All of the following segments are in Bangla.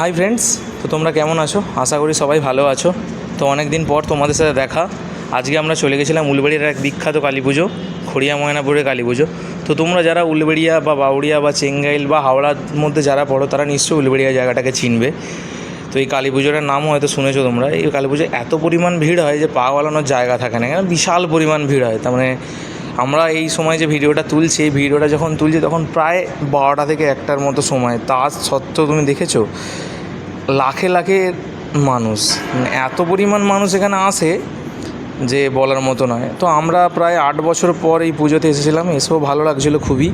হাই ফ্রেন্ডস তো তোমরা কেমন আছো? আশা করি সবাই ভালো আছো। তো অনেক দিন পর তোমাদের সাথে দেখা। আজকে আমরা চলে গেছিলাম উলবেড়িয়ার এক বিখ্যাত কালী পুজো, খড়িয়া ময়নাপুরের কালী পুজো। তো তোমরা যারা উলবেড়িয়া বা বাউড়িয়া বা চেঙ্গাইল বা হাওড়ার মধ্যে যারা পড়ো, তারা নিশ্চয়ই উলবেড়িয়া জায়গাটাকে চিনবে। তো এই কালী পুজোটার নামও হয়তো শুনেছো তোমরা। এই কালী পুজোয় এত পরিমাণ ভিড় হয় যে পা গলানোর জায়গা থাকে না এখানে বিশাল পরিমাণ ভিড় হয়। তার মানে আমরা এই সময় যে ভিডিওটা তুলছি, এই ভিডিওটা যখন তুলছি তখন প্রায় বারোটা থেকে একটার মতো সময়। তা সত্ত্বেও তুমি দেখেছ? লাখে লাখে মানুষ। মানে এত পরিমাণ মানুষ এখানে আসে যে বলার মতো নয়। তো আমরা প্রায় আট বছর পর এই পুজোতে এসেছিলাম। এসেও ভালো লাগছিল খুবই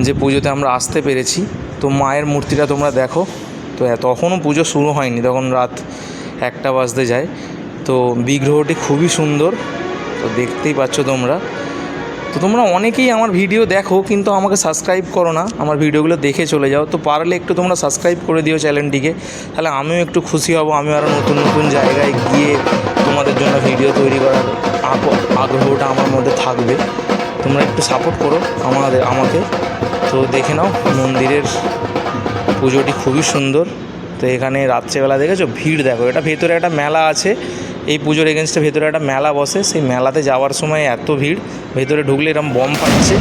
যে পুজোতে আমরা আসতে পেরেছি। তো মায়ের মূর্তিটা তোমরা দেখো। তো তখনও পুজো শুরু হয়নি। তখন রাত একটা বাজতে যায়। তো বিগ্রহটি খুবই সুন্দর। তো দেখতেই পাচ্ছ তোমরা। তো তোমরা অনেকেই আমার ভিডিও দেখো, কিন্তু আমাকে সাবস্ক্রাইব করো না। আমার ভিডিওগুলো দেখে চলে যাও। তো পারলে একটু তোমরা সাবস্ক্রাইব করে দিও চ্যানেলটিকে তাহলে আমিও একটু খুশি হব আমি আরও নতুন নতুন জায়গায় গিয়ে তোমাদের জন্য ভিডিও তৈরি করার আগ- আগ্রহটা আমার মধ্যে থাকবে। তোমরা একটু সাপোর্ট করো আমাদের আমাকে। তো দেখে নাও, মন্দিরের পুজোটি খুবই সুন্দর। তো এখানে রাত্রেবেলা দেখেছ? ভিড় দেখো। এটা ভেতরে একটা মেলা আছে। এই পুজোর এগেনস্টে ভেতরে একটা মেলা বসে। সেই মেলাতে যাওয়ার সময় এত ভিড়, ভেতরে ঢুকলে এরকম বম পাচ্ছে।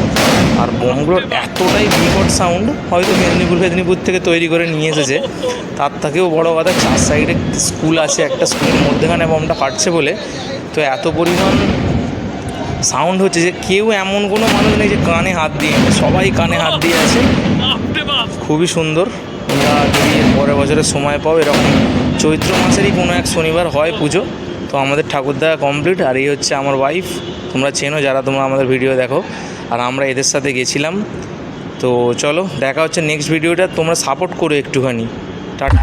আর বমগুলোর এতটাই বিকট সাউন্ড হয়তো মেদিনীপুর মেদিনীপুর থেকে তৈরি করে নিয়ে এসেছে। তার থেকেও বড় কথা, চার সাইডে স্কুল আছে, একটা স্কুলের মধ্যেখানে বমটা ফাটছে বলে। তো এত পরিমাণ সাউন্ড হচ্ছে যে কেউ এমন কোনো মানুষ নেই যে কানে হাত দিয়ে সবাই কানে হাত দিয়ে আছে। খুবই সুন্দর। যদি পরের বছরের সময় পাও, এরকম চৈত্র মাসেরই কোনো এক শনিবার হয় পুজো। তো আমাদের ঠাকুর কমপ্লিট আর এই হচ্ছে আমার ওয়াইফ তোমরা চেনো যারা তোমরা আমাদের ভিডিও দেখো। আর আমরা এদের সাথে গেছিলাম। তো চলো, দেখা হচ্ছে নেক্সট ভিডিওটা তোমরা সাপোর্ট করো একটুখানি। টাটা।